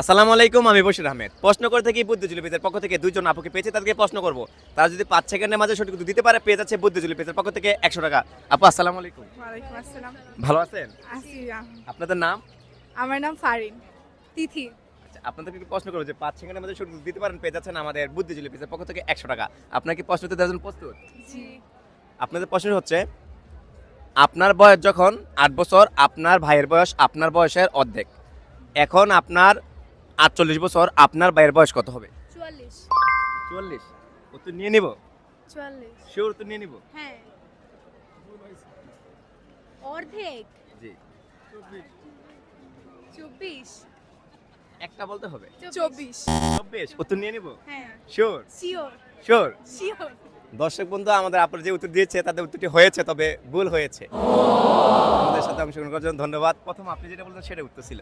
আসসালামু আলাইকুম আমি বশির আহমেদ। প্রশ্ন করে থেকে বুদ্ধিজুলি পেজের পক্ষ থেকে দুজন আপুকে পেয়েছে তাদেরকে প্রশ্ন করব। তারা যদি পাঁচ সেকেন্ডের মাঝে সঠিক দিতে পারে পেয়ে যাচ্ছে বুদ্ধিজুলি পেজের পক্ষ থেকে একশো টাকা। আপু আসসালামু আলাইকুম। ভালো আছেন? আপনাদের নাম? আমার নাম ফারিন তিথি। আচ্ছা আপনাদেরকে প্রশ্ন করব যে পাঁচ সেকেন্ডের মধ্যে সঠিক দিতে পারেন পেয়ে যাচ্ছেন আমাদের বুদ্ধিজুলি পেজের পক্ষ থেকে একশো টাকা। আপনার কি প্রশ্ন দেওয়ার জন্য প্রস্তুত? আপনাদের প্রশ্ন হচ্ছে আপনার বয়স যখন আট বছর আপনার ভাইয়ের বয়স আপনার বয়সের অর্ধেক। এখন আপনার আটচল্লিশ বছর আপনার ভাইয়ের বয়স কত হবে? চুয়াল্লিশ। নিয়ে নিব? চুয়াল্লিশ। শিওর উত্তর নিয়ে নিব? হ্যাঁ। অর্ধেক। জি। চব্বিশ। একটা বলতে হবে? চব্বিশ। চব্বিশ। উত্তর নিয়ে নিব? হ্যাঁ। শিওর শিওর শিওর শিওর দর্শক বন্ধু আমাদের আপনার যে উত্তর দিয়েছে তাদের উত্তরটি হয়েছে তবে ভুল হয়েছে। আমাদের সাথে অংশগ্রহণ করার জন্য ধন্যবাদ। প্রথম আপনি যেটা বলছেন সেটা উত্তর ছিল।